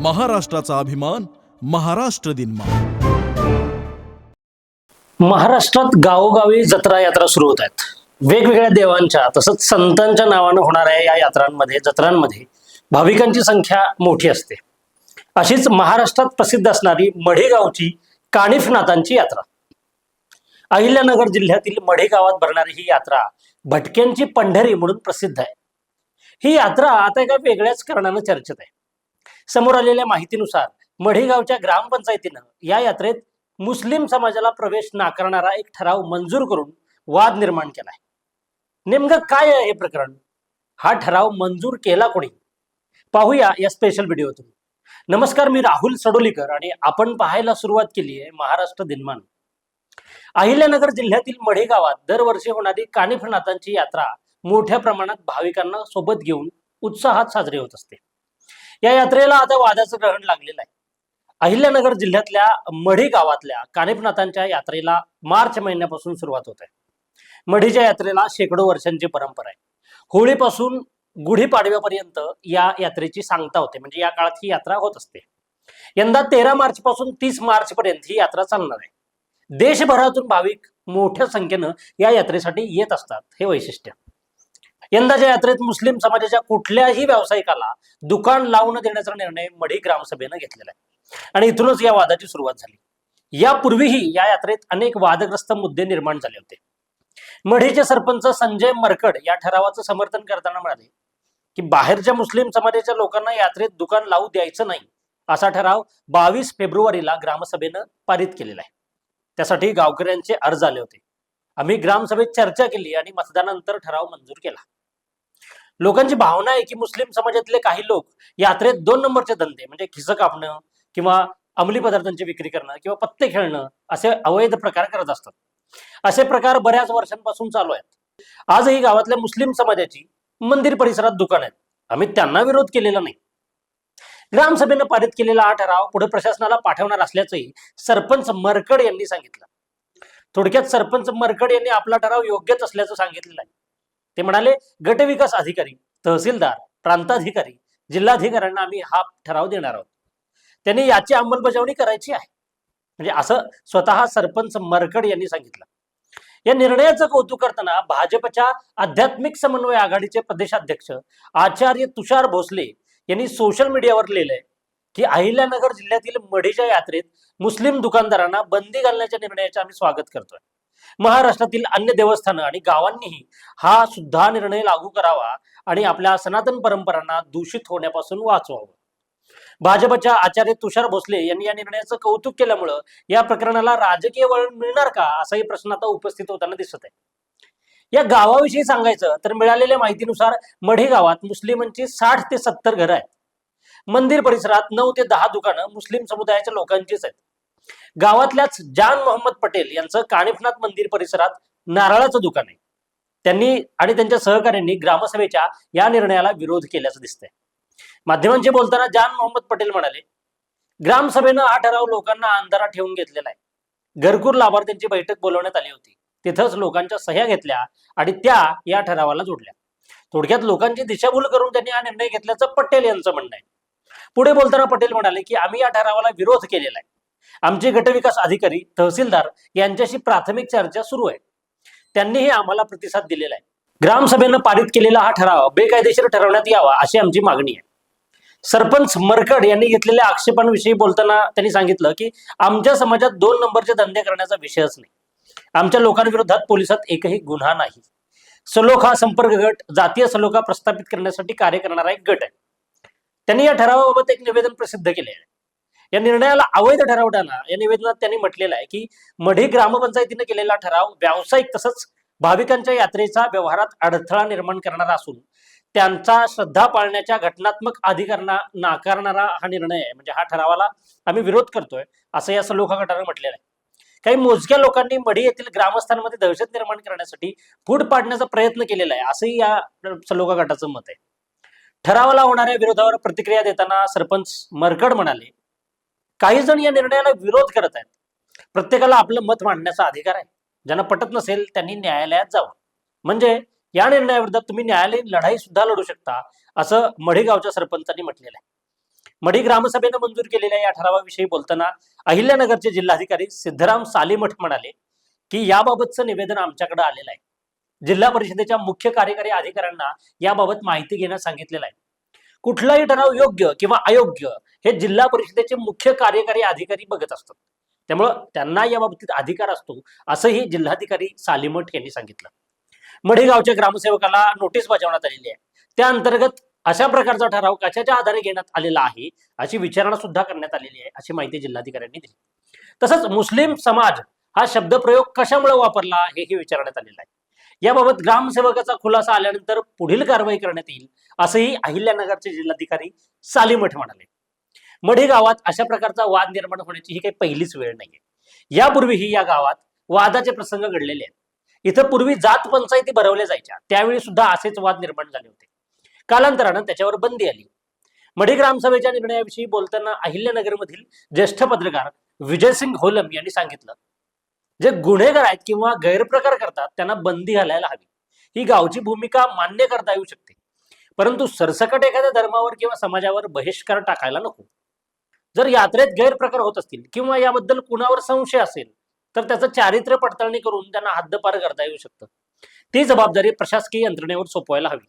महाराष्ट्राचा अभिमान महाराष्ट्र दिन महाराष्ट्रात गावोगावी जत्रा यात्रा सुरू होत आहेत. वेगवेगळ्या देवांच्या तसंच संतांच्या नावानं होणाऱ्या या यात्रांमध्ये जत्रांमध्ये भाविकांची संख्या मोठी असते. अशीच महाराष्ट्रात प्रसिद्ध असणारी मढेगावची कानिफनाथांची यात्रा. अहिल्यानगर जिल्ह्यातील मढेगावात भरणारी ही यात्रा भटक्यांची पंढरी म्हणून प्रसिद्ध आहे. ही यात्रा आता एका वेगळ्याच कारणानं चर्चेत आहे. समोर आलेल्या माहितीनुसार मढेगावच्या ग्रामपंचायतीनं या यात्रेत मुस्लिम समाजाला प्रवेश नाकारणारा एक ठराव मंजूर करून वाद निर्माण केलाय. नेमकं काय आहे हे प्रकरण? हा ठराव मंजूर केला कोणी? पाहूया या स्पेशल व्हिडिओतून नमस्कार मी राहुल सडोलीकर आणि आपण पाहायला सुरुवात केली आहे महाराष्ट्र दिनमान. अहिल्यानगर जिल्ह्यातील मढे गावात दरवर्षी होणारी कानिफनाथांची यात्रा मोठ्या प्रमाणात भाविकांना सोबत घेऊन उत्साहात साजरी होत असते. या यात्रेला आता वादाचं ग्रहण लागलेलं आहे. अहिल्यानगर जिल्ह्यातल्या मढी गावातल्या कानिपनाथांच्या यात्रेला मार्च महिन्यापासून सुरुवात होत आहे. मढीच्या यात्रेला शेकडो वर्षांची परंपरा आहे. होळीपासून गुढीपाडव्यापर्यंत या यात्रेची सांगता होते. म्हणजे या काळात ही यात्रा होत असते. यंदा तेरा मार्च पासून तीस मार्च पर्यंत ही यात्रा चालणार आहे. देशभरातून भाविक मोठ्या संख्येनं या यात्रेसाठी येत असतात. हे वैशिष्ट्य. यंदाच्या यात्रेत मुस्लिम समाजाच्या कुठल्याही व्यावसायिकाला दुकान लावून देण्याचा निर्णय मढी ग्रामसभेनं घेतलेला आहे. आणि इथूनच या वादाची सुरुवात झाली. यापूर्वीही या यात्रेत अनेक वादग्रस्त मुद्दे निर्माण झाले होते. मढीचे सरपंच संजय मरकड या ठरावाचं समर्थन करताना म्हणाले की बाहेरच्या मुस्लिम समाजाच्या लोकांना यात्रेत दुकान लावू द्यायचं नाही असा ठराव बावीस फेब्रुवारीला ग्रामसभेनं पारित केलेला आहे. त्यासाठी गावकऱ्यांचे अर्ज आले होते. आम्ही ग्रामसभेत चर्चा केली आणि मतदानानंतर ठराव मंजूर केला. लोकांची भावना आहे की मुस्लिम समाजातले काही लोक यात्रेत दोन नंबरचे धंदे म्हणजे खिसं कापणं किंवा अंमली पदार्थांची विक्री करणं किंवा पत्ते खेळणं असे अवैध प्रकार करत असतात. असे प्रकार बऱ्याच वर्षांपासून चालू आहेत. आजही गावातल्या मुस्लिम समाजाची मंदिर परिसरात दुकान आहेत. आम्ही त्यांना विरोध केलेला नाही. ग्रामसभेनं पारित केलेला हा ठराव पुढे प्रशासनाला पाठवणार असल्याचंही सरपंच मरकड यांनी सांगितलं. थोडक्यात सरपंच मरकड यांनी आपला ठराव योग्यच असल्याचं सांगितलेलं आहे. ते म्हणाले गटविकास अधिकारी तहसीलदार प्रांताधिकारी जिल्हाधिकाऱ्यांना आम्ही हा ठराव देणार आहोत. त्यांनी याची अंमलबजावणी करायची आहे. म्हणजे असं स्वतः सरपंच मरकड यांनी सांगितलं. या निर्णयाचं कौतुक करताना भाजपच्या आध्यात्मिक समन्वय आघाडीचे प्रदेशाध्यक्ष आचार्य तुषार भोसले यांनी सोशल मीडियावर लिहिलंय की अहिल्यानगर जिल्ह्यातील मढीच्या यात्रेत मुस्लिम दुकानदारांना बंदी घालण्याच्या निर्णयाचे आम्ही स्वागत करतोय. महाराष्ट्रातील अन्य देवस्थानं आणि गावांनीही हा सुद्धा निर्णय लागू करावा आणि आपल्या सनातन परंपरांना दूषित होण्यापासून वाचवावं. भाजपच्या आचार्य तुषार भोसले यांनी या निर्णयाचं कौतुक केल्यामुळं या प्रकरणाला राजकीय वळण मिळणार का असाही प्रश्न आता उपस्थित होताना दिसत आहे. या गावाविषयी सांगायचं तर मिळालेल्या माहितीनुसार मढे गावात मुस्लिमांची साठ ते सत्तर घरं आहेत. मंदिर परिसरात नऊ ते दहा दुकानं मुस्लिम समुदायाच्या लोकांचीच आहेत. गावातल्याच जान मोहम्मद पटेल यांचं कानिफनाथ मंदिर परिसरात नारळाचं दुकान आहे. त्यांनी आणि त्यांच्या सहकाऱ्यांनी ग्रामसभेच्या या निर्णयाला विरोध केल्याचं दिसतंय. माध्यमांशी बोलताना जान मोहम्मद पटेल म्हणाले ग्रामसभेनं हा ठराव लोकांना अंधारात ठेवून घेतलेला आहे. घरकुर लाभार्थ्यांची बैठक बोलवण्यात आली होती. तिथंच लोकांच्या सह्या घेतल्या आणि त्या या ठरावाला जोडल्या. थोडक्यात लोकांची दिशाभूल करून त्यांनी हा निर्णय घेतल्याचं पटेल यांचं म्हणणं आहे. पुढे बोलताना पटेल म्हणाले की आम्ही या ठरावाला विरोध केलेला आहे. आमचे गटविकास अधिकारी तहसीलदार यांच्याशी प्राथमिक चर्चा सुरू आहे. त्यांनीही आम्हाला प्रतिसाद दिलेला आहे. ग्रामसभेनं पारित केलेला हा ठराव बेकायदेशीर ठरवण्यात यावा अशी आमची मागणी आहे. सरपंच मरकड यांनी घेतलेल्या आक्षेपांविषयी बोलताना त्यांनी सांगितलं की आमच्या समाजात दोन नंबरचे धंदे करण्याचा विषयच नाही. आमच्या लोकांविरोधात पोलिसात एकही गुन्हा नाही. सलोख हा संपर्क गट जातीय सलोखा प्रस्थापित करण्यासाठी कार्य करणारा एक गट आहे. त्यांनी या ठरावाबाबत एक निवेदन प्रसिद्ध केले आहे. या निर्णयाला अवैध ठरवताना या निवेदनात त्यांनी म्हटलेलं आहे की मढी ग्रामपंचायतीने केलेला ठराव व्यावसायिक तसंच भाविकांच्या यात्रेचा व्यवहारात अडथळा निर्माण करणारा असून त्यांचा श्रद्धा पाळण्याच्या घटनात्मक अधिकारांना नाकारणारा हा निर्णय आहे. म्हणजे हा ठरावाला आम्ही विरोध करतोय असं या सलोखा गटानं म्हटलेलं आहे. काही मोजक्या लोकांनी मढी येथील ग्रामस्थांमध्ये दहशत निर्माण करण्यासाठी फूट पाडण्याचा प्रयत्न केलेला आहे असंही या सलोखा गटाचं मत आहे. ठरावाला होणाऱ्या विरोधावर प्रतिक्रिया देताना सरपंच मरकड म्हणाले काही जण या निर्णयाला विरोध करत आहेत. प्रत्येकाला आपलं मत मांडण्याचा अधिकार आहे. ज्यांना पटत नसेल त्यांनी न्यायालयात जावं. म्हणजे या निर्णयाविरोधात तुम्ही न्यायालयीन लढाई सुद्धा लढू शकता असं मढीगावच्या सरपंचांनी म्हटलेलं आहे. मढी ग्रामसभेनं मंजूर केलेल्या या ठरावाविषयी बोलताना अहिल्यानगरचे जिल्हाधिकारी सिद्धराम सालीमठ म्हणाले की याबाबतचं निवेदन आमच्याकडे आलेलं आहे. जिल्हा परिषदेच्या मुख्य कार्यकारी अधिकाऱ्यांना याबाबत माहिती घेण्यास सांगितलेलं आहे. कुठलाही ठराव योग्य किंवा अयोग्य हे जिल्हा परिषदेचे मुख्य कार्यकारी अधिकारी बघत असतात. त्यामुळं त्यांना या बाबतीत अधिकार असतो असंही जिल्हाधिकारी सालीमठ यांनी सांगितलं. मढेगावच्या ग्रामसेवकाला नोटीस बजावण्यात आलेली आहे. त्या अंतर्गत अशा प्रकारचा ठराव कशाच्या आधारे घेण्यात आलेला आहे अशी विचारणा सुद्धा करण्यात आलेली आहे अशी माहिती जिल्हाधिकाऱ्यांनी दिली. तसंच मुस्लिम समाज हा शब्दप्रयोग कशामुळे वापरला हेही विचारण्यात आलेलं आहे. याबाबत ग्रामसेवकाचा खुलासा आल्यानंतर पुढील कारवाई करण्यात येईल असंही अहिल्यानगरचे जिल्हाधिकारी सालीमठ म्हणाले. मढी गावात अशा प्रकारचा वाद निर्माण होण्याची ही काही पहिलीच वेळ नाहीये. यापूर्वीही या गावात वादाचे प्रसंग घडलेले आहेत. इथं पूर्वी जात पंचायती भरवल्या जायच्या. त्यावेळी सुद्धा असेच वाद निर्माण झाले होते. कालांतरानं त्याच्यावर बंदी आली. मढी ग्रामसभेच्या निर्णयाविषयी बोलताना अहिल्यानगरमधील ज्येष्ठ पत्रकार विजयसिंग होलम यांनी सांगितलं जे गुन्हेगार आहेत किंवा गैरप्रकार करतात त्यांना बंदी घालायला हवी. ही गावची भूमिका मान्य करता येऊ शकते. परंतु सरसकट एखाद्या धर्मावर किंवा समाजावर बहिष्कार टाकायला नको. जर यात्रेत गैरप्रकार होत असतील किंवा याबद्दल कुणावर संशय असेल तर त्याचं चारित्र्य पडताळणी करून त्यांना हद्दपार करता येऊ शकतं. ती जबाबदारी प्रशासकीय यंत्रणेवर सोपवायला हवी.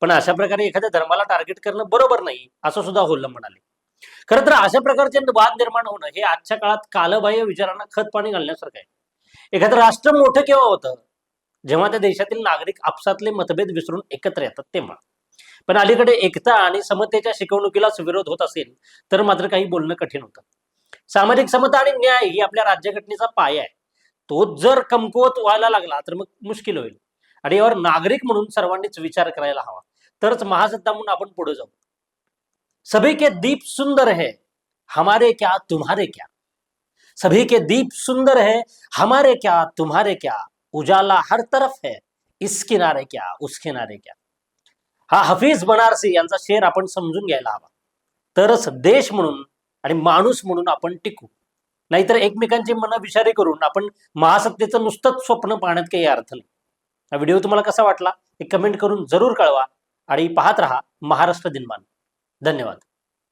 पण अशा प्रकारे एखाद्या धर्माला टार्गेट करणं बरोबर नाही असं सुद्धा होल्लम म्हणाले. खरं तर अशा प्रकारचे वाद निर्माण होणं हे आजच्या काळात कालबाह्य विचारांना खत पाणी घालण्यासारखं आहे. एखादं राष्ट्र मोठं केव्हा होतं? जेव्हा त्या देशातील नागरिक आपसातले मतभेद विसरून एकत्र येतात तेव्हा. पण अलीकडे एकता आणि समतेच्या शिकवणुकीलाच विरोध होत असेल तर मात्र काही बोलणं कठीण होतं. सामाजिक समता आणि न्याय ही आपल्या राज्यघटनेचा पाया आहे. तोच जर कमकुवत व्हायला लागला तर मग मुश्किल होईल. आणि यावर नागरिक म्हणून सर्वांनीच विचार करायला हवा. तरच महासत्ता म्हणून आपण पुढे जाऊ. सभी के दीप सुंदर है हमारे क्या तुम्हारे क्या? सभी के दीप सुंदर है हमारे क्या तुम्हारे क्या? उजाला हर तरफ है इस किनारे क्या उस किनारे क्या? हा हफीज बनारसी यांचा शेर आपण समजून घ्यायला हवा. तरच देश म्हणून आणि माणूस म्हणून आपण टिकू. नाहीतर एकमेकांची मन विचारी करून आपण महासत्तेचं नुसतंच स्वप्न पाहण्यात काही अर्थ नाही. हा व्हिडिओ तुम्हाला कसा वाटला हे कमेंट करून जरूर कळवा आणि पाहत रहा महाराष्ट्र दिनमान. धन्यवाद.